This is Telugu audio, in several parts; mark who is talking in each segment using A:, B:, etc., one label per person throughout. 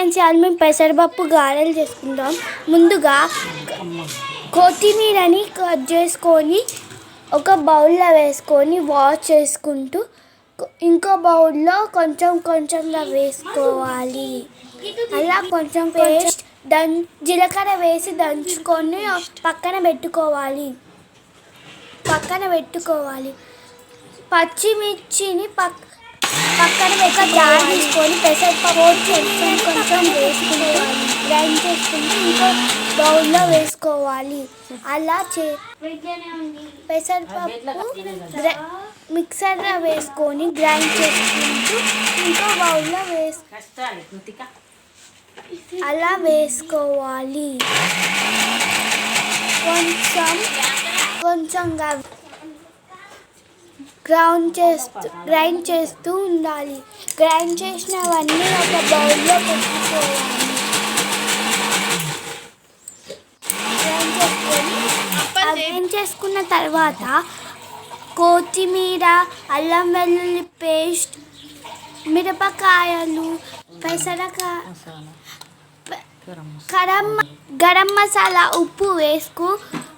A: ఫ్రెండ్స్ ఇవాళ మేము పెసరపప్పు గారెలు చేసుకుంటాం ముందుగా కొత్తిమీరని కట్ చేసుకొని ఒక బౌల్లో వేసుకొని వాష్ చేసుకుంటూ ఇంకో బౌల్లో కొంచెం కొంచెంగా వేసుకోవాలి అలా కొంచెం పేస్ట్ దం జీలకర్ర వేసి దంచుకొని పక్కన పెట్టుకోవాలి పక్కన పెట్టుకోవాలి పచ్చిమిర్చిని పక్క పక్కన ఒక జార్ తీసుకొని పెసరపప్పు చేసుకొని కొంచెం వేసుకోవాలి గ్రైండ్ చేసుకుని ఇంకో బౌల్లో వేసుకోవాలి అలా చే పెసరపప్పు మిక్సర్లో వేసుకొని గ్రైండ్ చేసుకుంటూ ఇంకో బౌల్లో వేసు అలా వేసుకోవాలి కొంచెం కొంచెంగా గ్రౌండ్ చేస్తూ గ్రైండ్ చేస్తూ ఉండాలి గ్రైండ్ చేసినవన్నీ ఒక బౌల్లో పెట్టుకోవాలి గ్రైండ్ చేసుకున్న తర్వాత కొత్తిమీర అల్లం వెల్లుల్లి పేస్ట్ మిరపకాయలు పెసరకాయ గరం గరం మసాలా ఉప్పు వేసుకు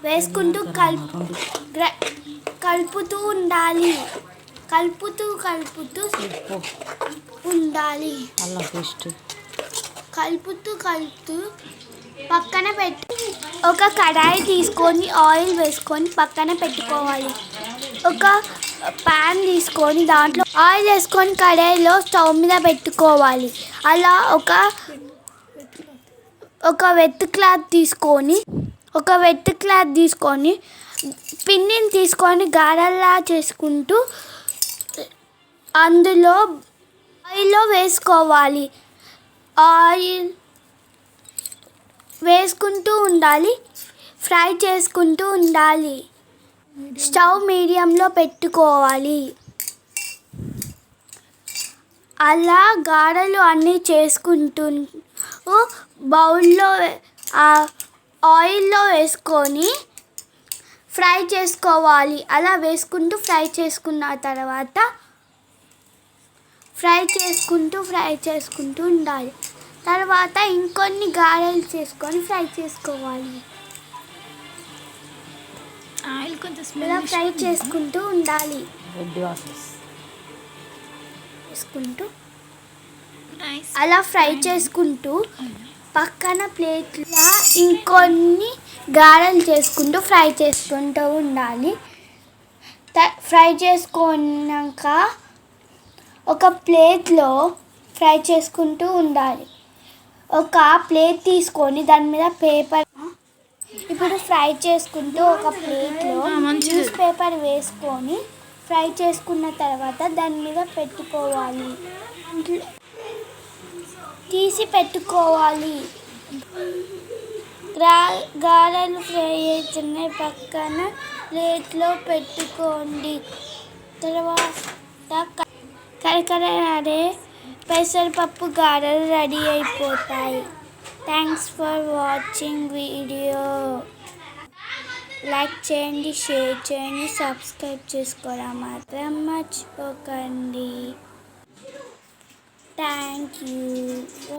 A: వేసుకుంటూ కలుపు కలుపుతూ ఉండాలి కలుపుతూ కలుపుతూ ఉప్పు ఉండాలి అల్లం పేస్ట్ కలుపుతూ కలుపుతూ పక్కన పెట్టి ఒక కడాయి తీసుకొని ఆయిల్ వేసుకొని పక్కన పెట్టుకోవాలి ఒక ప్యాన్ తీసుకొని దాంట్లో ఆయిల్ వేసుకొని కడాయిలో స్టవ్ మీద పెట్టుకోవాలి అలా ఒక ఒక వెత్ క్లాత్ తీసుకొని ఒక వెట్ క్లాత్ తీసుకొని పిన్నిని తీసుకొని గాడల్లా చేసుకుంటూ అందులో ఆయిల్లో వేసుకోవాలి ఆయిల్ వేసుకుంటూ ఉండాలి ఫ్రై చేసుకుంటూ ఉండాలి స్టవ్ మీడియంలో పెట్టుకోవాలి అలా గాడలు అన్నీ చేసుకుంటూ బౌల్లో ఆయిల్లో వేసుకొని ఫ్రై చేసుకోవాలి అలా వేసుకుంటూ ఫ్రై చేసుకున్న తర్వాత ఫ్రై చేసుకుంటూ ఫ్రై చేసుకుంటూ ఉండాలి తర్వాత ఇంకొన్ని గారెలు చేసుకొని ఫ్రై చేసుకోవాలి ఆయిల్ కొంచెం ఇలా ఫ్రై చేసుకుంటూ ఉండాలి చేసుకుంటూ అలా ఫ్రై చేసుకుంటూ పక్కన ప్లేట్లా ఇంకొన్ని గారెలు చేసుకుంటూ ఫ్రై చేసుకుంటూ ఉండాలి ఫ్రై చేసుకున్నాక ఒక ప్లేట్లో ఫ్రై చేసుకుంటూ ఉండాలి ఒక ప్లేట్ తీసుకొని దాని మీద పేపర్ ఇప్పుడు ఫ్రై చేసుకుంటూ ఒక ప్లేట్లో న్యూస్ పేపర్ వేసుకొని ఫ్రై చేసుకున్న తర్వాత దాని మీద పెట్టుకోవాలి తీసి పెట్టుకోవాలి గారెలు ప్రయోజన పక్కన ప్లేట్లో పెట్టుకోండి తర్వాత కరకరే పెసరపప్పు గారెలు రెడీ అయిపోతాయి thanks for watching video like చేయండి షేర్ చేయండి సబ్స్క్రైబ్ చేసుకోవడం మాత్రం మర్చిపోకండి Thank you.